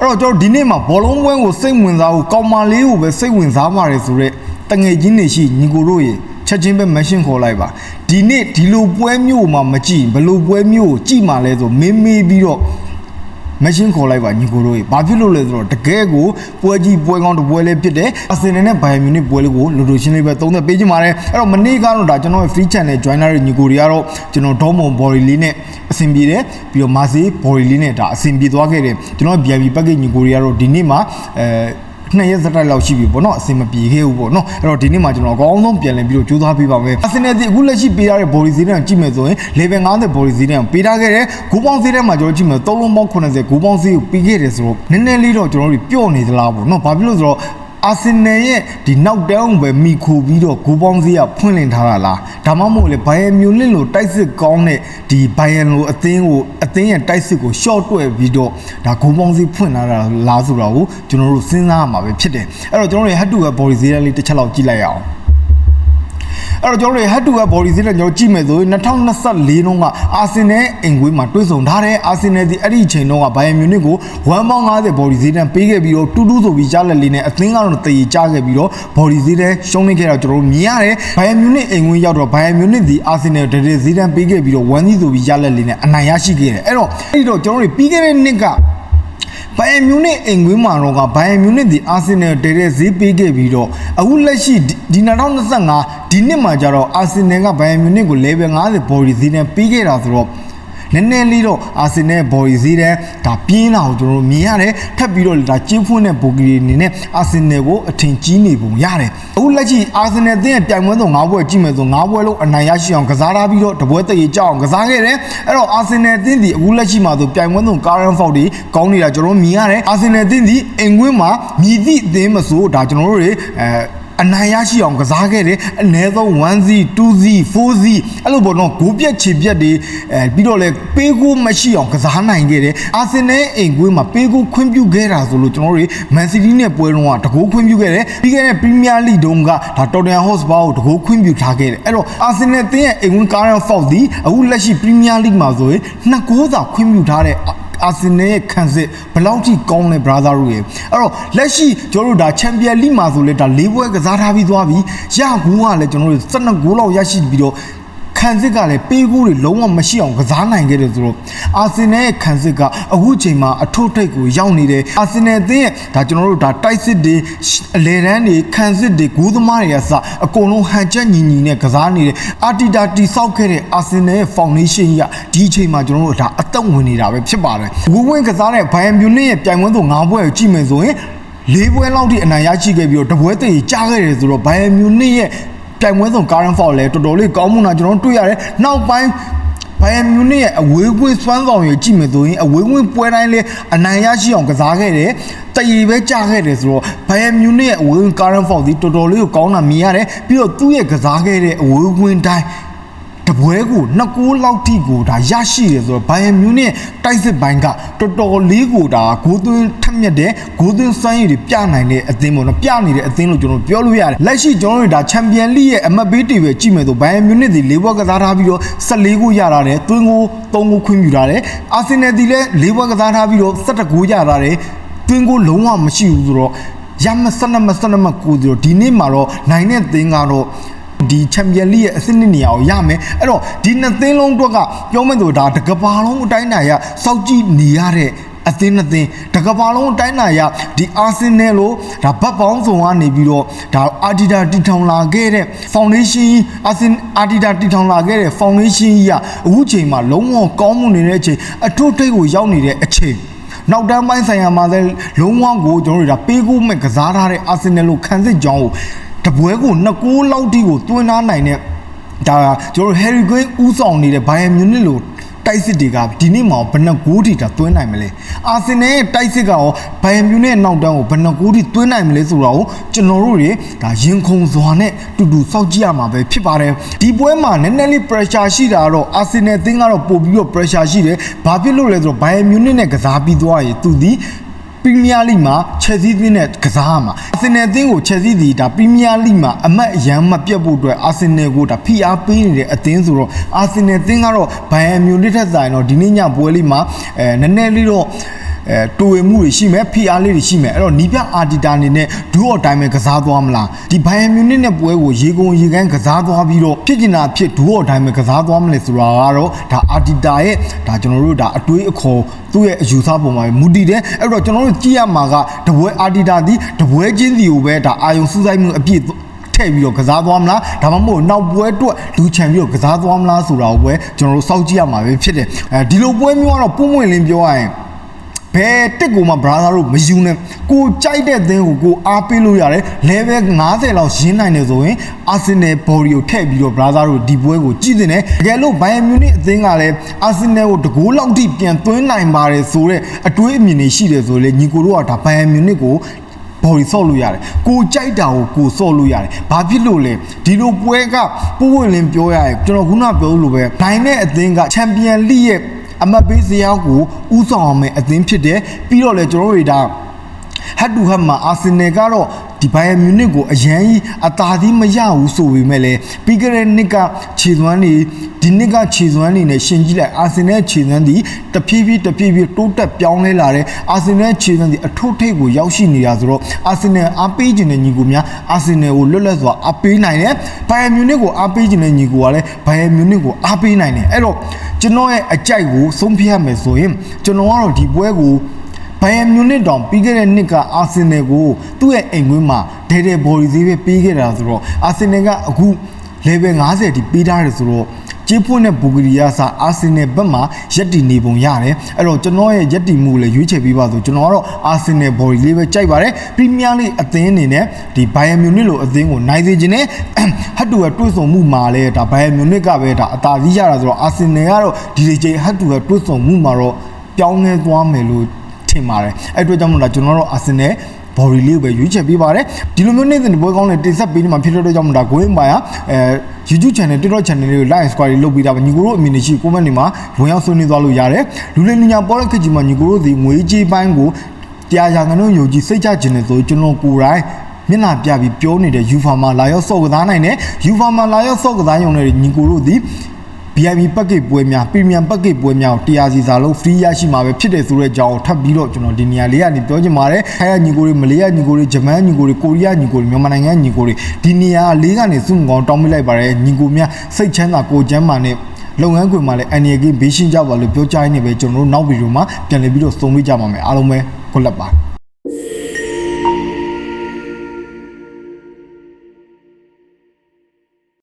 အဲ့တော့ကျွန်တော်ဒီနေ့မှာဘောလုံးပွဲကိုစိတ်ဝင်စားဖို့ကောင်မလေးကိုပဲစိတ်ဝင်စားပါတယ်ဆိုတော့တငယ်ချင်းတွေရှိညီကိုတို့ရေချက်ချင်းပဲမရှင်းခေါ်လိုက်ပါဒီနေ့ဒီလိုပွဲမျိုးမှာမကြည့်ဘယ်လိုပွဲမျိုးကိုကြည့်မှလဲဆိုမင်းမေးပြီးတော့ မရှင်းခေါ်လိုက်ပါညီကိုတို့ရေဘာဖြစ်လို့လဲဆိုတော့တကယ်ကိုပွဲကြီးပွဲကောင်းတစ်ပွဲလေးဖြစ်တယ်အစင်နဲ့ဘိုင်ယန်မြူနစ်ပွဲလေးကိုလိုလိုရှင်းလေးပဲသုံးသက်ပေးကြပါမယ်အဲ့တော့မနေ့ကတော့ဒါကျွန်တော်ရဲ့ free channel joiner ညီကိုတွေကတော့ကျွန်တော်ဒေါမွန် body လေးနဲ့အဆင်ပြေတယ်ပြီးတော့မာစီ body လေးနဲ့ဒါအဆင်ပြေသွားခဲ့တယ်ကျွန်တော် VIP package ညီကိုတွေကတော့ဒီနေ့မှာအဲ နှစ်ရက်စတိုက်လောက်ရှိပြီပေါ့နော်အဆင်မပြေခဲ့ဘူးပေါ့နော်အဲ့တော့ဒီနေ့မှာကျွန်တော်အကောင်းဆုံးပြန်လည်ပြီးတော့ကြိုးစားပေးပါမယ်အဆင်နဲ့ဒီအခုလက်ရှိပေးထားတဲ့ body ဈေးနဲ့ကြည့်မယ်ဆိုရင် level 50 body ဈေးနဲ့ပေးထားခဲ့တယ်ဂိုးပေါင်းဈေးထဲမှာကျွန်တော်ကြည့်မယ်3လုံးပေါင်း80ဂိုးပေါင်းဈေးကိုပေးခဲ့တယ်ဆိုတော့နည်းနည်းလေးတော့ကျွန်တော်တို့ပြော့နေသလားပေါ့နော်ဘာဖြစ်လို့ဆိုတော့ အာဆင်နယ်ရဲ့ဒီနောက်တောင်းပဲမိခိုပြီးတော့ဂိုးပေါင်းစီးကဖွင့်လင်ထားတာလားဒါမှမဟုတ်လေဘိုင်ယန်မြူနစ်လိုတိုက်စစ်ကောင်းတဲ့ဒီဘိုင်ယန်လိုအသင်းကိုအသင်းရဲ့တိုက်စစ်ကို short တွဲပြီးတော့ဒါဂိုးပေါင်းစီးဖွင့်လာတာလားဆိုတာကိုကျွန်တော်တို့စဉ်းစားရမှာပဲဖြစ်တယ်အဲ့တော့ကျွန်တော်တို့ရဲ့ head to head body ဈေးလေးတစ်ချက်လောက်ကြည့်လိုက်ရအောင် အဲ့တော့ကျွန်တော်တို့ head to head body ဈေးနဲ့ကျွန်တော်ကြည့်မယ်ဆိုရင်2024တုန်းကအာဆင်နယ်အင်ကွေးမှာတွဲဆုံထားတဲ့အာဆင်နယ်ဒီအဲ့ဒီအချိန်တုန်းကဘိုင်ယန်မြူနစ်ကို1.50 body ဈေးနဲ့ပေးခဲ့ပြီးတော့တူတူဆိုပြီးကြားလက်လေးနဲ့အသင်းကတော့တည်ကြားခဲ့ပြီးတော့ body ဈေးနဲ့ရှုံးနေခဲ့တော့ကျွန်တော်တို့မြင်ရတယ်ဘိုင်ယန်မြူနစ်အင်ကွေးရောက်တော့ဘိုင်ယန်မြူနစ်ဒီအာဆင်နယ်ဒရေဈေးနဲ့ပေးခဲ့ပြီးတော့1စီဆိုပြီးကြားလက်လေးနဲ့အနိုင်ရရှိခဲ့တယ်အဲ့တော့အဲ့ဒီတော့ကျွန်တော်တို့ပြီးခဲ့တဲ့နှစ်က ဘိုင်ယန်မြူနစ်အင်ကွင်းမှာတော့ကဘိုင်ယန်မြူနစ်ဒီအာဆင်နယ်တဲတဲ့ဈေးပေးခဲ့ပြီးတော့အခုလက်ရှိဒီ2025ဒီနှစ်မှာကျတော့အာဆင်နယ်ကဘိုင်ယန်မြူနစ်ကို level 50 body ဈေးနဲ့ပေးခဲ့တာဆိုတော့ နည်းနည်းလေးတော့အာဆင်နယ် body ဈေးတဲ့ဒါပြင်းတာကိုကျွန်တော်တို့မြင်ရတယ်ထပ်ပြီးတော့ဒါကျင်းဖွင့်တဲ့ဘူဂီအနေနဲ့အာဆင်နယ်ကိုအထင်ကြီးနေပုံရတယ်အခုလက်ရှိအာဆင်နယ်အသင်းရဲ့ပြိုင်ပွဲဆုံး၅ပွဲကြည့်မယ်ဆို၅ပွဲလုံးအနိုင်ရရှိအောင်ကစားထားပြီးတော့တပွဲတရေကြောက်အောင်ကစားခဲ့တယ်အဲ့တော့အာဆင်နယ်အသင်းဒီအခုလက်ရှိမှာဆိုပြိုင်ပွဲဆုံး current fault တွေကောင်းနေတာကျွန်တော်တို့မြင်ရတယ်အာဆင်နယ်အသင်းဒီအင်ကွင်းမှာမြည်သည့်အသင်းမဆိုဒါကျွန်တော်တို့တွေအဲ အနိုင်ရရှိအောင်ကစားခဲ့တယ်အနည်းဆုံး 1Z 2Z 4Z အဲ့လိုပေါ့နော်ဂိုးပြက်ခြေပြက်တွေအဲပြီးတော့လဲပေးကိုမရှိအောင်ကစားနိုင်ခဲ့တယ်အာဆင်နယ်အိမ်ကွင်းမှာပေးကိုခွင့်ပြုခဲ့တာဆိုလို့ကျွန်တော်တို့မန်စီးတီးနဲ့ပွဲတုန်းကတကိုးခွင့်ပြုခဲ့တယ်ပြီးခဲ့တဲ့ပရီးမီးယားလိတုန်းကဒါတော်တန်ဟော့စပါကိုတကိုးခွင့်ပြုထားခဲ့တယ်အဲ့တော့အာဆင်နယ်တင်းရဲ့အိမ်ကွင်းကားရန်ဖောက်ဒီအခုလက်ရှိပရီးမီးယားလိမှာဆိုရင်နှစ်ကိုးသာခွင့်ပြုထားတဲ့ အာဆင်နယ်ရဲ့ခံစစ်ဘယ်လောက်ထိကောင်းလဲ brother တို့ရေအဲ့တော့လက်ရှိကျွန်တော်တို့ဒါချန်ပီယံလိမှာဆိုလဲဒါ၄ပွဲကစားထားပြီးသွားပြီရဂိုးကလည်းကျွန်တော်တို့12ဂိုးလောက်ရရှိပြီးတော့ ခံစစ်ကလည်းပေးကိုးတွေလုံးဝမရှိအောင်ကစားနိုင်ခဲ့တယ်ဆိုတော့အာဆင်နယ်ရဲ့ခံစစ်ကအခုချိန်မှာအထုပ်ထိပ်ကိုရောက်နေတယ်အာဆင်နယ်အသင်းရဲ့ဒါကျွန်တော်တို့ဒါတိုက်စစ်တွေအလဲတန်းတွေခံစစ်တွေဂိုးသမားတွေကစအကုန်လုံးဟန်ချက်ညီညီနဲ့ကစားနေတယ်အာတီတာတီဆောက်ခဲ့တဲ့အာဆင်နယ်ရဲ့ foundation ကြီးကဒီအချိန်မှာကျွန်တော်တို့ဒါအသက်ဝင်နေတာပဲဖြစ်ပါတယ်ဝင်းဝင်းကစားတဲ့ဘိုင်ယန်မြူနစ်ရဲ့ပြိုင်ပွဲဆို၅ပွဲကိုကြည့်မယ်ဆိုရင်လေးပွဲလောက်ထိအနိုင်ရရှိခဲ့ပြီးတော့တပွဲတည်းကြားခဲ့တယ်ဆိုတော့ဘိုင်ယန်မြူနစ်ရဲ့ ပြိုင်ပွဲဆုံး current foul လဲတော်တော်လေးကောင်းမှုနာကျွန်တော်တို့တွေ့ရတယ်နောက်ပိုင်းဘိုင်ယန်မြူနစ်ရဲ့အဝေးကွင်းစွမ်းဆောင်ရည်ကြည့်မယ်ဆိုရင်အဝေးကွင်းပွဲတိုင်းလဲအနိုင်ရရှိအောင်ကစားခဲ့တယ်တရီပဲကြားခဲ့တယ်ဆိုတော့ဘိုင်ယန်မြူနစ်ရဲ့အဝေးကွင်း current foul ဒီတော်တော်လေးကိုကောင်းတာမြင်ရတယ်ပြီးတော့သူ့ရဲ့ကစားခဲ့တဲ့အဝေးကွင်းတိုင်း တပွဲကိုနှစ်ကိုးလောက်ထိကိုဒါရရှိတယ်ဆိုတော့ဘိုင်ယန်မြူနစ်တိုက်စစ်ပိုင်းကတော်တော်လေးကိုဒါဂိုးသွင်းထက်မြက်တဲ့ဂိုးသွင်းစွမ်းရည်တွေပြနိုင်တဲ့အသင်းပေါ့နော်ပြနေတဲ့အသင်းလို့ကျွန်တော်ပြောလို့ရတယ်လက်ရှိကျွန်တော်တို့ဒါချန်ပီယံလိရဲ့အမတ်ဘေးတီပဲကြည့်မယ်ဆိုဘိုင်ယန်မြူနစ်ဒီ၄ဘွက်ကစားထားပြီးတော့14ကိုရတာတယ်သွင်းကို3ကိုခွင့်ပြုထားတယ်အာဆင်နယ်ဒီလည်း၄ဘွက်ကစားထားပြီးတော့17ကိုရတာတယ်သွင်းကိုလုံးဝမရှိဘူးဆိုတော့ရမစနမစနမကိုဆိုတော့ဒီနေ့မှာတော့နိုင်တဲ့သင်းကတော့ ဒီချန်ပီယံလိရဲ့အဆင့်နှစ်နေရာကိုရမယ်အဲ့တော့ဒီနှစ်သင်းလုံးအတွက်ကပြောမယ်ဆိုဒါတကဘာလုံးအတိုင်းအတာရစောက်ကြည့်နေရတဲ့အသင်းနှစ်သင်းတကဘာလုံးအတိုင်းအတာရဒီအာဆင်နယ်လို့ဒါဘတ်ပေါင်းဆောင်ကနေပြီးတော့ဒါအာဒီတာတီထောင်လာခဲ့တဲ့ foundation အာဆင်အာဒီတာတီထောင်လာခဲ့တဲ့ foundation ကြီးကအခုချိန်မှာလုံးဝကောင်းမှုနေတဲ့အချိန်အထွတ်ထိပ်ကိုရောက်နေတဲ့အချိန်နောက်တန်းပိုင်းဆိုင်ရာမှာလည်းလုံးဝကိုကျွန်တော်တို့ဒါပေးကိုမဲ့ကစားထားတဲ့အာဆင်နယ်လို့ခံစစ်ကြောင်းကို တပွဲကိုနှစ်ကိုးလောက်ထိကိုတွန်းထားနိုင်တဲ့ဒါကျွန်တော်တို့ Harry Kane ဥဆောင်နေတဲ့ Bayern Munich လို့တိုက်စစ်တွေကဒီနေ့မှာဘယ်နှဂိုးထိတာတွင်းနိုင်မလဲအာဆင်နယ်ရဲ့တိုက်စစ်ကရောဘိုင်ယန်မြူနဲ့နောက်တန်းကိုဘယ်နှဂိုးထိတွင်းနိုင်မလဲဆိုတော့ကျွန်တော်တို့တွေဒါရင်ခုန်စွာနဲ့တူတူစောင့်ကြည့်ရမှာပဲဖြစ်ပါတယ်ဒီပွဲမှာနည်းနည်းလေး pressure ရှိတာကတော့အာဆင်နယ်အသင်းကတော့ပို့ပြီးတော့ pressure ရှိတယ်ဘာဖြစ်လို့လဲဆိုတော့ဘိုင်ယန်မြူနစ်နဲ့ကစားပြီးသွားရင်သူဒီ ပရီးမီးယားလိမှာချက်စီးသင်းနဲ့ကစားရမှာအာဆင်နယ်အသင်းကိုချက်စီးဒီဒါပရီးမီးယားလိမှာအမတ်အရန်မပြတ်ဖို့အတွက်အာဆင်နယ်ကိုဒါဖိအားပေးနေတဲ့အသင်းဆိုတော့အာဆင်နယ်အသင်းကတော့ဘိုင်ယန်မြူနစ်ထက်ဆိုင်တော့ဒီနေ့ညပွဲလေးမှာအဲနည်းနည်းလေးတော့ အဲတူဝေမှုတွေရှိမယ်ဖိအားလေးတွေရှိမယ်အဲ့တော့နီးပြအာတီတာအနေနဲ့ဒူးအတိုင်းပဲကစားသွားမလားဒီဘိုင်ယန်မြူနစ်နဲ့ပွဲကိုရေကုန်ရေကန်းကစားသွားပြီးတော့ဖြစ်ကျင်တာဖြစ်ဒူးအတိုင်းပဲကစားသွားမလဲဆိုတာကတော့ဒါအာတီတာရဲ့ဒါကျွန်တော်တို့ဒါအတွေးအခေါ်သူ့ရဲ့အယူဆပုံမှာပဲမူတည်တယ်အဲ့တော့ကျွန်တော်တို့ကြည့်ရမှာကတပွဲအာတီတာဒီတပွဲချင်းစီကိုပဲဒါအာယုံစူးစိုက်မှုအပြည့်ထည့်ပြီးတော့ကစားသွားမလားဒါမှမဟုတ်နောက်ပွဲအတွက်လူချန်ပြီးတော့ကစားသွားမလားဆိုတာကိုပဲကျွန်တော်တို့စောင့်ကြည့်ရမှာပဲဖြစ်တယ်အဲဒီလိုပွဲမျိုးကတော့ပုံမှန်လင်းပြောရရင် ဘယ်တက်ကိုမှ brother တို့မယူနဲ့ကိုကြိုက်တဲ့သင်းကိုကိုအားပေးလို့ရတယ် level 50လောက်ရင်းနိုင်တယ်ဆိုရင် Arsenal body ကိုထည့်ပြီးတော့ brother တို့ဒီပွဲကိုကြည့်တင်တယ်တကယ်လို့ Bayern Munich အသင်းကလည်း Arsenal ကိုတကိုးလောက်ထိပြန်သွင်းနိုင်ပါတယ်ဆိုတော့အတွေးအမြင်တွေရှိတယ်ဆိုလေညီကိုတို့ကဒါ Bayern Munich ကိုဘော်ဒီဆော့လို့ရတယ်ကိုကြိုက်တာကိုကိုဆော့လို့ရတယ်ဘာဖြစ်လို့လဲဒီလိုပွဲကပိုးဝင်လင်းပြောရရင်ကျွန်တော်ခုနပြောလို့ပဲဒိုင်းနဲ့အသင်းကချန်ပီယံလိရဲ့ အမတ်ပေးစရာကိုဥဆောင်အောင်မဲ့အသင်းဖြစ်တယ်ပြီးတော့လေကျွန်တော်တို့တွေဒါဟတ်တူဟတ်မှာအာဆင်နယ်ကတော့ ဒီဘိုင်ယန်မြူနစ်ကိုအရန်ကြီးအသာသီးမရဘူးဆိုပေမဲ့လည်းပြီးကြတဲ့နှစ်ကခြေသွမ်းနေဒီနှစ်ကခြေသွမ်းနေနဲ့ရှင်ကြည့်လိုက်အာဆင်နယ်ခြေသွမ်းဒီတဖြည်းဖြည်းတဖြည်းဖြည်းတိုးတက်ပြောင်းလဲလာတယ်အာဆင်နယ်ခြေသွမ်းဒီအထုပ်ထိပ်ကိုရောက်ရှိနေတာဆိုတော့အာဆင်နယ်အားပေးခြင်းတဲ့ညီကိုများအာဆင်နယ်ကိုလွတ်လပ်စွာအားပေးနိုင်တယ်ဘိုင်ယန်မြူနစ်ကိုအားပေးခြင်းတဲ့ညီကိုကလည်းဘိုင်ယန်မြူနစ်ကိုအားပေးနိုင်တယ်အဲ့တော့ကျွန်တော်ရဲ့အကြိုက်ကိုဆုံးဖြတ်ရမယ်ဆိုရင်ကျွန်တော်ကတော့ဒီပွဲကို ဘိုင်ယန်မြူနစ်တောင်ပြီးခဲ့တဲ့နှစ်ကအာဆင်နယ်ကိုသူ့ရဲ့အိမ်ကွင်းမှာဒဲဒဲဘော်ဒီဈေးပဲပေးခဲ့တာဆိုတော့အာဆင်နယ်ကအခု level 50တိပေးထားတယ်ဆိုတော့ကျေးဖွင့်တဲ့ဘူဂရီယာစာအာဆင်နယ်ဘက်မှာရက်တီနေပုံရတယ်အဲ့တော့ကျွန်တော်ရဲ့ရက်တီမှုကိုလည်းရွေးချယ်ပေးပါဆိုကျွန်တော်ကတော့အာဆင်နယ်ဘော်ဒီလေးပဲကြိုက်ပါတယ်ပရီးမီးယားလိအသင်းအနေနဲ့ဒီဘိုင်ယန်မြူနစ်လိုအသင်းကိုနိုင်စေခြင်းနဲ့ဟတ်တူရဲ့တွဲဆုံမှုမှာလည်းဒါဘိုင်ယန်မြူနစ်ကပဲဒါအသာစီးရတာဆိုတော့အာဆင်နယ်ကတော့ဒီဒီချိန်ဟတ်တူရဲ့တွဲဆုံမှုမှာတော့ပြောင်းလဲသွားမယ်လို့ထ င်ပါတယ်အဲ့အတွက်ကြောင့်မို့လားကျွန်တော်တို့အာဆင်နယ်ဘော်ရီလေးကိုပဲရွေးချယ်ပေးပါတယ်ဒီလိုမျိုးနေ့စဉ်ဒီပွဲကောင်းနဲ့တင်ဆက်ပေးနေမှာဖြစ်တဲ့အတွက်ကြောင့်မို့ဒါကိုင်းပါရအဲ YouTube channel TikTok channel လေးကို like subscribe လုပ်ပေးတာပါညီကိုတို့အမည်နေရှိ comment တွေမှာဝင်ရောက်ဆွေးနွေးသွားလို့ရတယ်လူလင်လူညာပေါ်တဲ့ခေတ်ကြီးမှာညီကိုတို့ဒီငွေကြေးပိုင်းကိုတရားရာငန်းတို့ယုံကြည်စိတ်ချခြင်းနဲ့ဆိုကျွန်တော်ကိုယ်တိုင်မျက်နှာပြပြီးပြောနေတဲ့ UFA မှာလာရောက်စော့ကစားနိုင်တယ် UFA မှာလာရောက်စော့ကစားရုံနဲ့ညီကိုတို့ဒီ VIP package ပွဲများ premium package ပွဲများကိုတရားစီစာလုံး free ရရှိမှာပဲဖြစ်တယ်ဆိုတဲ့အကြောင်းကိုထပ်ပြီးတော့ကျွန်တော်ဒီနေရာလေးကနေပြောချင်ပါတယ်။ခိုင်ရညီကိုတွေမလေးရညီကိုတွေဂျပန်ညီကိုတွေကိုရီးယားညီကိုတွေမြန်မာနိုင်ငံညီကိုတွေဒီနေရာလေးကနေစုငောင်းတောင်းမိလိုက်ပါတယ်ညီကိုများစိတ်ချမ်းသာကိုယ်ချမ်းသာနဲ့လုပ်ငန်းခွင်မှာလည်းအန်ရီကဘေးရှင်းကြပါလို့ပြောကြားရင်းနဲ့ပဲကျွန်တော်တို့နောက်ဗီဒီယိုမှာပြန်လည်ပြီးတော့စုံပေးကြပါမယ်အားလုံးပဲခုလက်ပါ